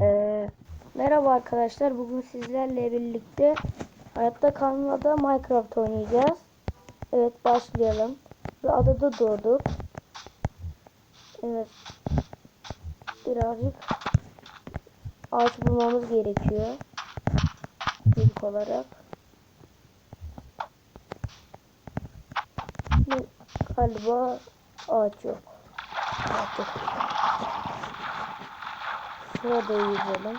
Ee, merhaba arkadaşlar. Bugün sizlerle birlikte hayatta kalmada Minecraft oynayacağız. Evet başlayalım. Ve adada doğduk. Evet. Birazcık ağaç bulmamız gerekiyor. İlk olarak. Galiba ağaç yok. Ağaç yok. Şurada yüzelim.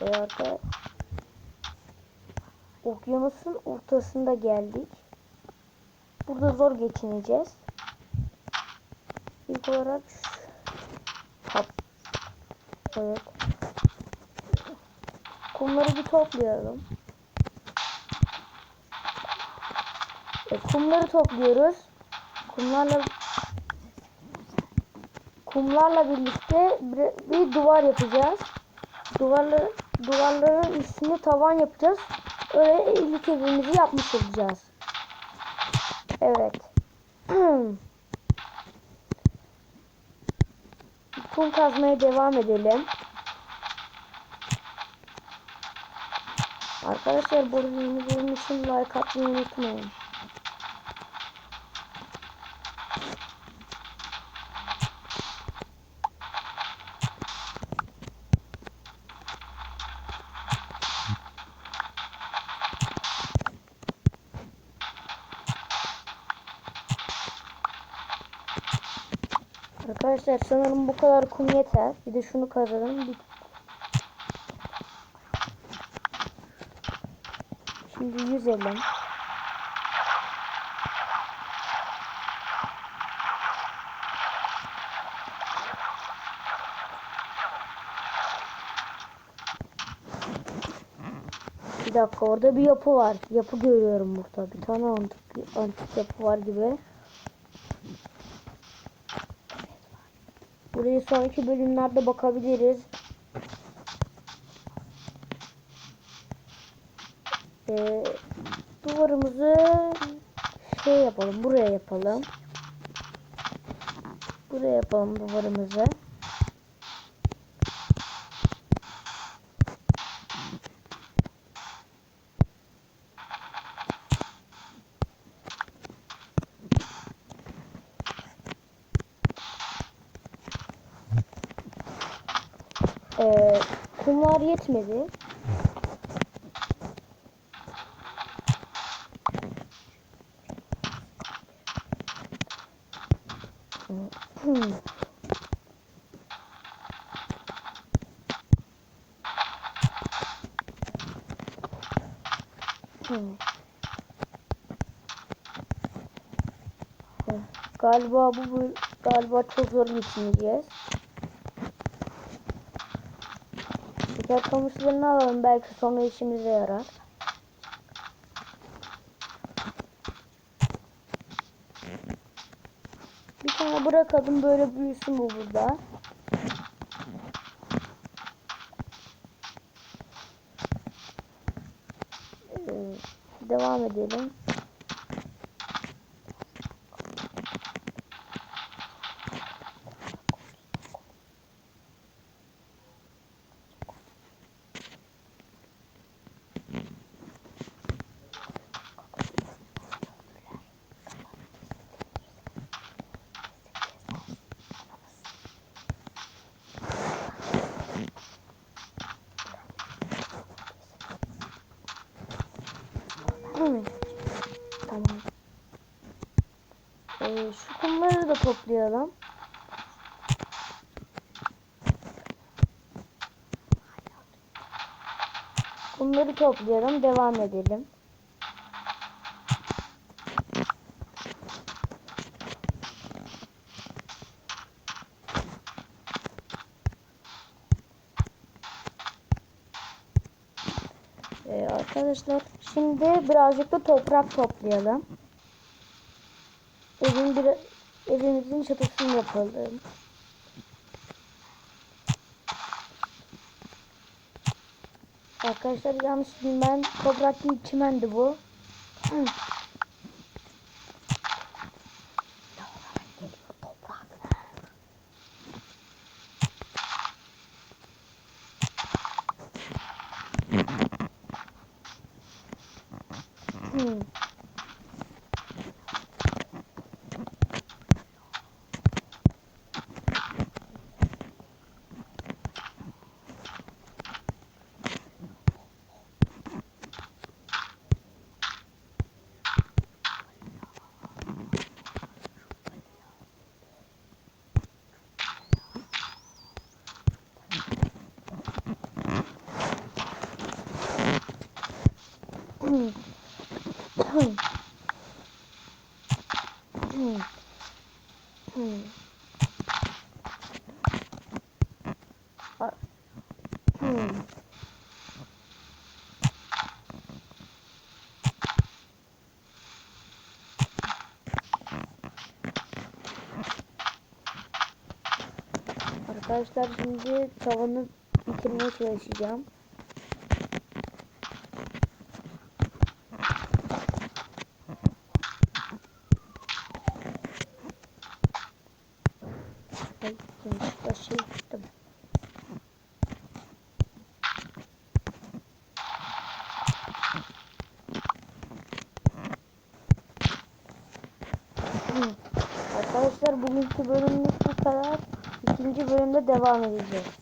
Ve arka okyanusun ortasında geldik. Burada zor geçineceğiz. İlk olarak kap. Evet. Kumları bir toplayalım. E, kumları topluyoruz. Kumlarla kumlarla birlikte bir, bir duvar yapacağız. Duvarları duvarların üstüne tavan yapacağız. Öyle ilk evimizi yapmış olacağız. Evet. Kum kazmaya devam edelim. Arkadaşlar bu bölüm için like atmayı unutmayın. Arkadaşlar sanırım bu kadar kum yeter. Bir de şunu kazalım. Şimdi yüzelim. Bir dakika orada bir yapı var. Yapı görüyorum burada. Bir tane antik, antik yapı var gibi. Buraya sonraki bölümlerde bakabiliriz. Ee, duvarımızı şey yapalım. Buraya yapalım. Buraya yapalım duvarımızı. Ee, kumlar yetmedi. Hmm. Galiba bu bu- galiba çok zor. Şeker kamışlarını alalım belki sonra işimize yarar. Bir tane bırakalım böyle büyüsün bu burada. Ee, devam edelim. Hı. Tamam. Ee, şu kumları da toplayalım. Kumları toplayalım, devam edelim. Ee, arkadaşlar şimdi birazcık da toprak toplayalım. Evin bir, evimizin çatısını yapalım. Arkadaşlar yanlış bilmem toprak değil çimendi bu. Hı. Hmm. Hmm. Hmm. Hmm. Hmm. A- Hmm. Arkadaşlar şimdi tavanı bitirmeye çalışacağım. Ay, yanlışlıkla şey. Arkadaşlar bugünkü bölümlük bu kadar. İkinci bölümde devam edeceğiz.